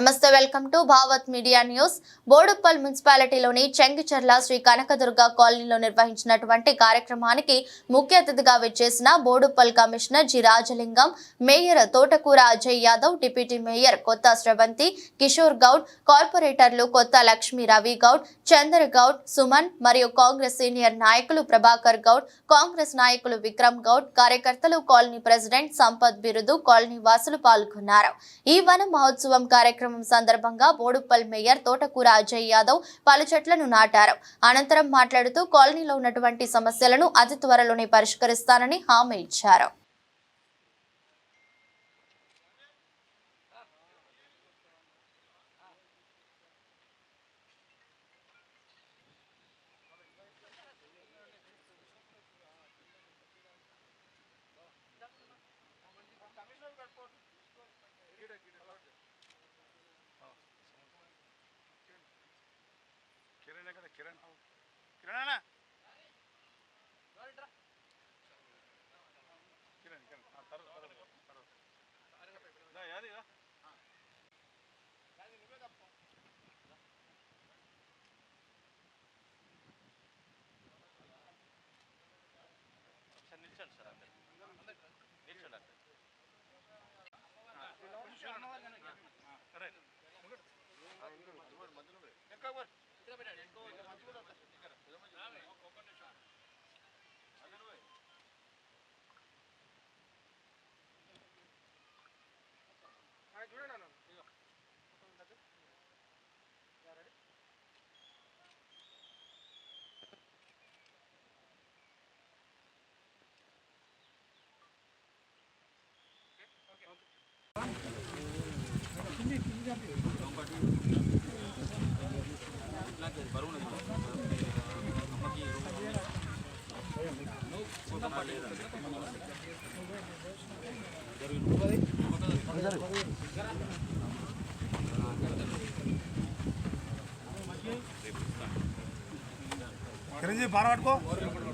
Namaste welcome to Bhavath media news. Boduppal మున్సిపాలిటీలోని Chengicherla Sri Kanakadurga కాలనీలో నిర్వహించినటువంటి కార్యక్రమానికి ముఖ్య అతిథిగా విచ్చేసిన Boduppal commissioner G Rajalingam mayor Thotakura Ajay Yadav deputy mayor కొత్త స్రవంతి కిషోర్ గౌడ్ కార్పొరేటర్లు కొత్త లక్ష్మీ రవి గౌడ్ చందర్ గౌడ్ సుమన్ మరియు కాంగ్రెస్ సీనియర్ నాయకులు ప్రభాకర్ గౌడ్ కాంగ్రెస్ నాయకులు విక్రమ్ గౌడ్ కార్యకర్తలు కాలనీ ప్రెసిడెంట్ సంపత్ బిరుదు కాలనీ వాసులు పాల్గొన్నారు. ఈ వన మహోత్సవం కార్యక్రమం సందర్భంగా బోడుప్పల్ మేయర్ తోటకూర అజయ్ యాదవ్ పలు చెట్లను నాటారు. అనంతరం మాట్లాడుతూ కాలనీలో ఉన్నటువంటి సమస్యలను అతి త్వరలోనే పరిష్కరిస్తానని హామీ ఇచ్చారు. చిరంజీవి బాగా పట్టుకో ప్రజలందరూ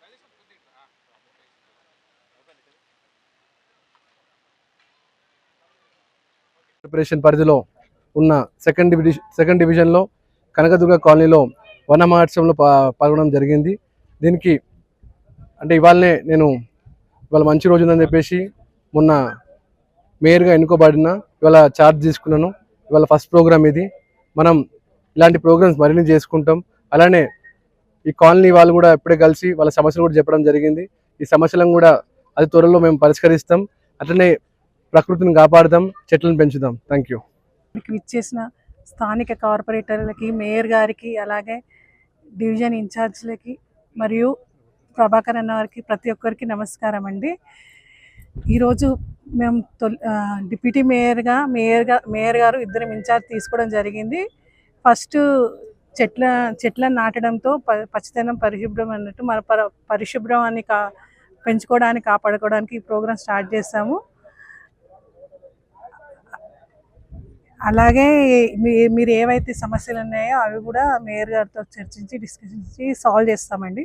వాళ్ళకు కార్పొరేషన్ పరిధిలో ఉన్న సెకండ్ డివిజన్ సెకండ్ డివిజన్లో కనకదుర్గ కాలనీలో వన మహోత్సవంలో పాల్గొనడం జరిగింది. దీనికి అంటే ఇవాళనే నేను ఇవాళ మంచి రోజు ఉందని చెప్పేసి మొన్న మేయర్గా ఎన్నుకోబడిన ఇవాళ ఛార్జ్ తీసుకున్నాను. ఇవాళ ఫస్ట్ ప్రోగ్రామ్ ఇది. మనం ఇలాంటి ప్రోగ్రామ్స్ మరిన్ని చేసుకుంటాం. అలానే ఈ కాలనీ వాళ్ళు కూడా ఇప్పుడే కలిసి వాళ్ళ సమస్యలు కూడా చెప్పడం జరిగింది. ఈ సమస్యలను కూడా అతి త్వరలో మేము పరిష్కరిస్తాం. అట్లనే ప్రకృతిని కాపాడుదాం చెట్లను పెంచుదాం. థ్యాంక్ యూ ఇచ్చేసిన స్థానిక కార్పొరేటర్లకి మేయర్ గారికి అలాగే డివిజన్ ఇన్ఛార్జ్లకి మరియు ప్రభాకర్ అన్న వారికి ప్రతి ఒక్కరికి నమస్కారం అండి. ఈరోజు మేము తొలి డిప్యూటీ మేయర్గా మేయర్గా మేయర్ గారు ఇద్దరం ఇన్ఛార్జ్ తీసుకోవడం జరిగింది. ఫస్ట్ చెట్ల చెట్లను నాటడంతో పచ్చితనం పరిశుభ్రం అన్నట్టు మన పర పరిశుభ్రాన్ని కా పెంచుకోవడానికి కాపాడుకోవడానికి ఈ ప్రోగ్రాం స్టార్ట్ చేస్తాము. అలాగే మీ మీరు ఏవైతే సమస్యలు ఉన్నాయో అవి కూడా మేయర్ గారితో చర్చించి డిస్కషన్ చేసి సాల్వ్ చేస్తామండి.